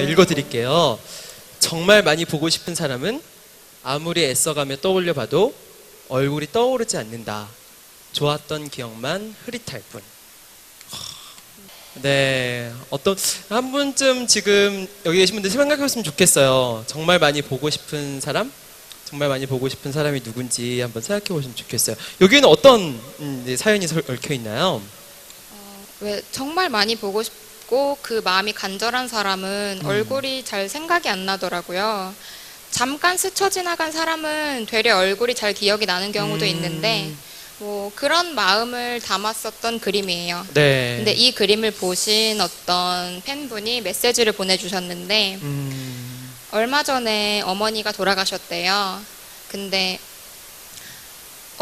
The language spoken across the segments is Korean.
제가 읽어드릴게요. 정말 많이 보고 싶은 사람은 아무리 애써가며 떠올려 봐도 얼굴이 떠오르지 않는다. 좋았던 기억만 흐릿할 뿐. 네, 어떤 한 분쯤 지금 여기 계신 분들 생각해봤으면 좋겠어요. 정말 많이 보고 싶은 사람, 정말 많이 보고 싶은 사람이 누군지 한번 생각해 보시면 좋겠어요. 여기는 어떤 음, 네, 사연이 설- 얽혀 있나요? 왜 정말 많이 보고 싶 고 그 마음이 간절한 사람은 얼굴이 잘 생각이 안 나더라고요. 잠깐 스쳐 지나간 사람은 되려 얼굴이 잘 기억이 나는 경우도 음. 있는데 뭐 그런 마음을 담았었던 그림이에요. 네. 근데 이 그림을 보신 어떤 팬분이 메시지를 보내주셨는데 음, 얼마 전에 어머니가 돌아가셨대요. 근데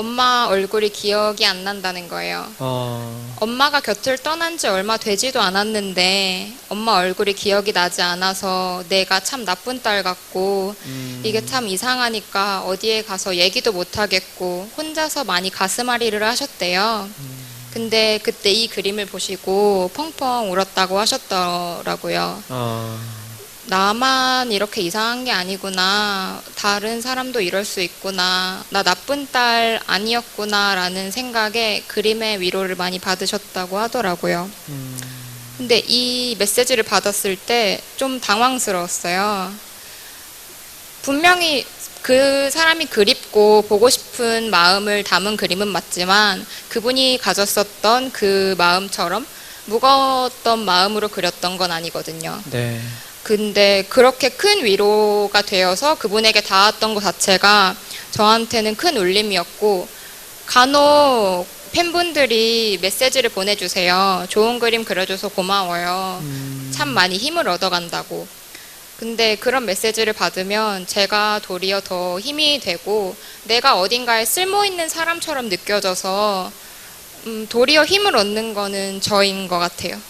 엄마 얼굴이 기억이 안 난다는 거예요. 어, 엄마가 곁을 떠난 지 얼마 되지도 않았는데 엄마 얼굴이 기억이 나지 않아서 내가 참 나쁜 딸 같고 음, 이게 참 이상하니까 어디에 가서 얘기도 못 하겠고 혼자서 많이 가슴앓이를 하셨대요. 근데 그때 이 그림을 보시고 펑펑 울었다고 하셨더라고요. 어, 나만 이렇게 이상한 게 아니구나. 다른 사람도 이럴 수 있구나. 나 나쁜 딸 아니었구나 라는 생각에 그림의 위로를 많이 받으셨다고 하더라고요. 음, 근데 이 메시지를 받았을 때 좀 당황스러웠어요. 분명히 그 사람이 그립고 보고 싶은 마음을 담은 그림은 맞지만 그분이 가졌었던 그 마음처럼 무거웠던 마음으로 그렸던 건 아니거든요. 네. 근데 그렇게 큰 위로가 되어서 그분에게 닿았던 것 자체가 저한테는 큰 울림이었고 간혹 팬분들이 메시지를 보내주세요. 좋은 그림 그려줘서 고마워요. 음, 참 많이 힘을 얻어간다고. 근데 그런 메시지를 받으면 제가 도리어 더 힘이 되고 내가 어딘가에 쓸모 있는 사람처럼 느껴져서 음, 도리어 힘을 얻는 거는 저인 것 같아요.